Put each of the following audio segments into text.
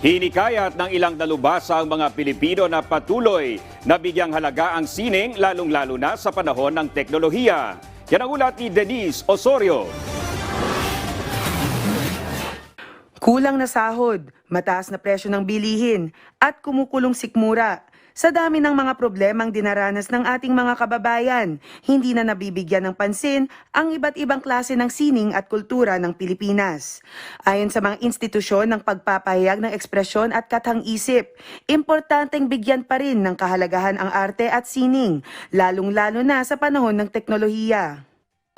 Hinikayat ng ilang dalubhasa ang mga Pilipino na patuloy na bigyang halaga ang sining lalong-lalo na sa panahon ng teknolohiya. Yan ang ulat ni Denise Osorio. Kulang na sahod, mataas na presyo ng bilihin, at kumukulong sikmura. Sa dami ng mga problemang dinaranas ng ating mga kababayan, hindi na nabibigyan ng pansin ang iba't ibang klase ng sining at kultura ng Pilipinas. Ayon sa mga institusyon ng pagpapahayag ng ekspresyon at kathang-isip, importanteng bigyan pa rin ng kahalagahan ang arte at sining, lalong-lalo na sa panahon ng teknolohiya.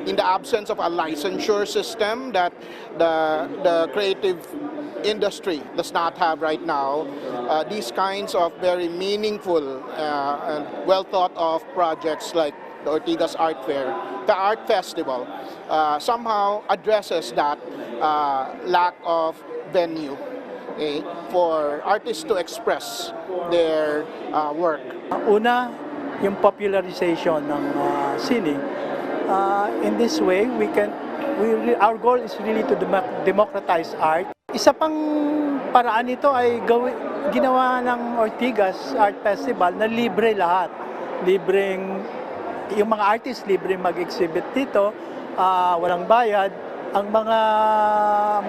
In the absence of a licensure system that the the creative industry does not have right now, uh, these kinds of very meaningful uh, and well thought of projects like the Ortigas Art Fair, the Art Festival, uh, somehow addresses that uh, lack of venue okay, for artists to express their uh, work. Una, yung popularization ng uh, sining. Uh, in this way, we can we our goal is really to democ- democratize art. Isa pang paraan nito ay gawi, ginawa ng Ortigas Art Festival na libre lahat. Libreng yung mga artists libre mag-exhibit dito, ah, walang bayad. Ang mga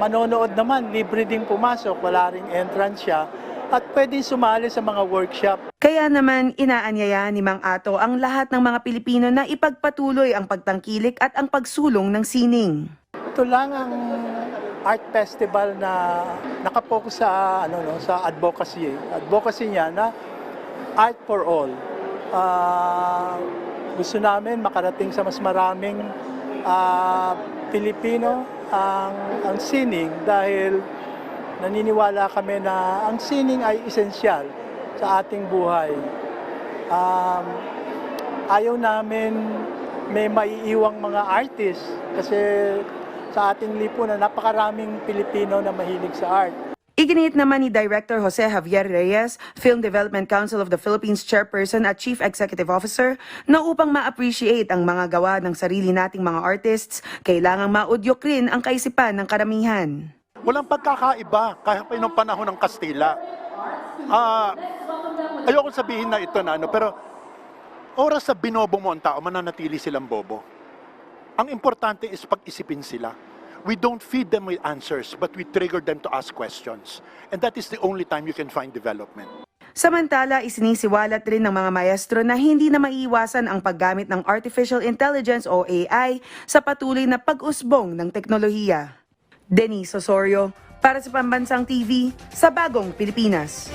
manonood naman, libre ding pumasok, wala ring entrance siya. At pwede sumali sa mga workshop. Kaya naman inaanyaya ni Mang Ato ang lahat ng mga Pilipino na ipagpatuloy ang pagtangkilik at ang pagsulong ng sining. Ito lang ang art festival na nakapokus sa ano no sa advocacy. Advocacy niya na art for all. Ah, gusto namin makarating sa mas maraming ah, Pilipino ang ang sining dahil naniniwala kami na ang sining ay esensyal sa ating buhay. Um, ayaw namin may maiiwang mga artist kasi sa ating lipunan napakaraming Pilipino na mahilig sa art. Iginit naman ni Director Jose Javier Reyes, Film Development Council of the Philippines Chairperson at Chief Executive Officer, na upang ma-appreciate ang mga gawa ng sarili nating mga artists, kailangang maudyok rin ang kaisipan ng karamihan. Walang pagkakaiba kahit pa nung panahon ng Kastila. Ah, ayoko sabihin na ito na ano, pero oras sa binobo mo ang tao, mananatili silang bobo. Ang importante is pag-isipin sila. We don't feed them with answers, but we trigger them to ask questions. And that is the only time you can find development. Samantala, isinisiwalat rin ng mga maestro na hindi na maiiwasan ang paggamit ng Artificial Intelligence o AI sa patuloy na pag-usbong ng teknolohiya. Denise Osorio, para sa Pambansang TV, sa Bagong Pilipinas.